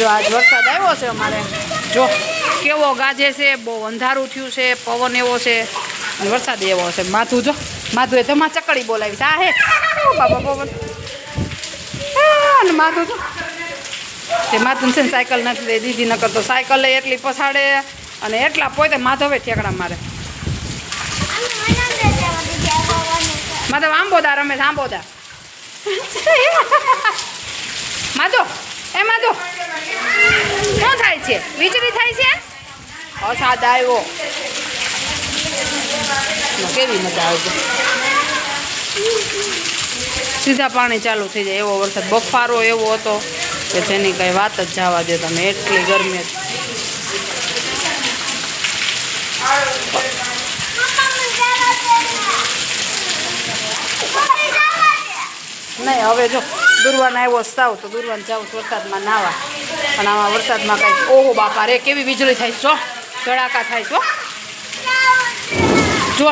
જો આજ વરસાદ આવ્યો છે અમારે. જો કેવો ગાજે છે, બહુ અંધારું થયું છે, પવન એવો છે, અને વરસાદ એવો છે. માથું જો, માથું એ ધમા ચકડી બોલાવી આ હે બાબા પવન. અને માથું જો. તે માથું છે ને સાયકલ નથી દે દીધી નકર તો સાયકલ એટલી પછાડે. અને એટલા પોતે માધવે ઠેકડા મારે. માધવ આંબોદા રમે આંબોદા. માધો એ તો શું થાય છે? વીજળી થાય છે? અસાદ આવ્યો. કેવી મજા આવે છે? સીધા પાણી ચાલુ થઈ જાય. એવો વરસાદ બફારો એવો હતો કે જેની કઈ વાત જ જવા દે તમે. એટલી ગરમી નહીં હવે જો. દુર્વાન આવ્યો સાવ તો દુર્વાન જાઉં વરસાદમાં નાવા. પણ આમાં વરસાદમાં કઈ ઓહો બાપા રે કેવી વીજળી થાય છો ધડાકા થાય છો જો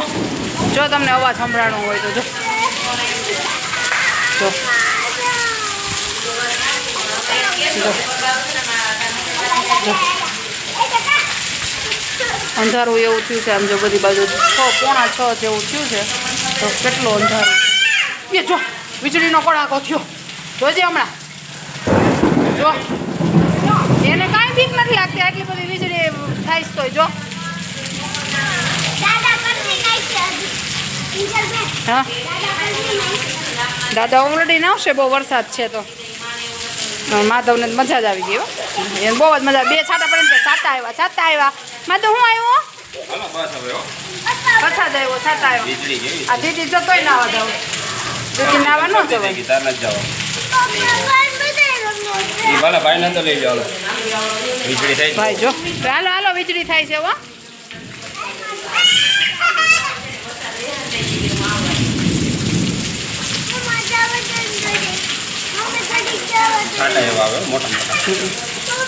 જો તમને અવાજ સંભળાણો હોય તો જો. જો. અંધારું એવું થયું છે, આમ જો બધી બાજુ છ પોણા છ જેવું થયું છે, તો કેટલું અંધારું. એ જો, વીજળીનો કડાકો થયો. જોજે હમણાં. જો. એને કાંઈ બીક નથી લાગતી આટલી બધી વીજળી થાય તો તોય જો. હા? દાદા ઓલરેડી આવશે બહુ વરસાદ છે તો. માધવને મજા જ આવી ગઈ હો. એને બહુ જ મજા બે છાટા પડે ને છાતા આવ્યા છાતા આવ્યા. માધવ હું આવ્યો? હાલો બસ હવે વરસાદ આવ્યો છાતા આવ્યો. આ દીદી જતોય નાવા જાવ. દીદી નાવા ન જવાય. ભલે ભાઈ ને લઈ જાઓ. વીજળી ભાઈ જો. હાલો હાલો વીજળી થાય છે હો.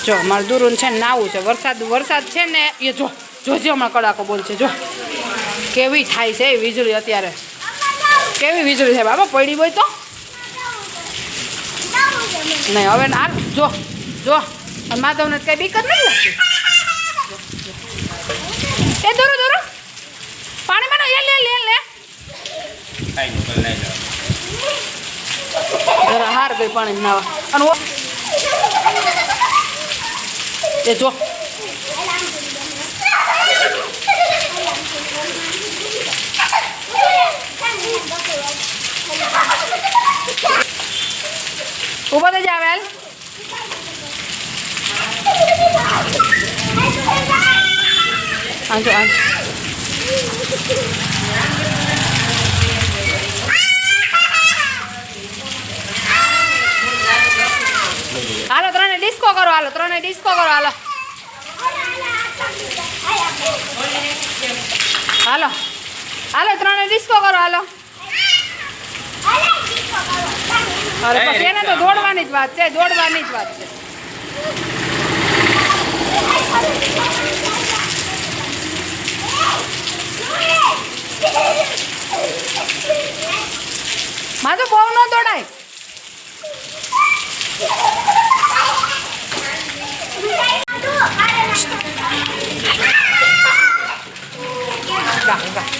જો મારે દૂરું છે ને નાવું છે. વરસાદ વરસાદ છે ને એ જો જોજો હમણાં કડાકો બોલ છે જો. કેવી થાય છે વીજળી અત્યારે? કેવી વીજળી છે બાબા પડી હોય તો? નહીં, હવે ના જો જો. માધવને કઈ બીક નહીં લાગતી. એ દોરો દોરો. પાણીમાં માં લે લે લે જરા હાર ગઈ પાણી નાવા અને એ જો. ઊભો થઈ જાવ હાલો, ત્રણે ડિસ્કો કરો, હાલો, ત્રણે ડિસ્કો કરો, હાલો. હાલો. હાલો, ત્રણે ડિસ્કો કરો, હાલો. અરે પછી એને તો દોડવાની જ વાત છે દોડવાની જ વાત છે. માં તો બહુ ન દોડાય. ગા ગા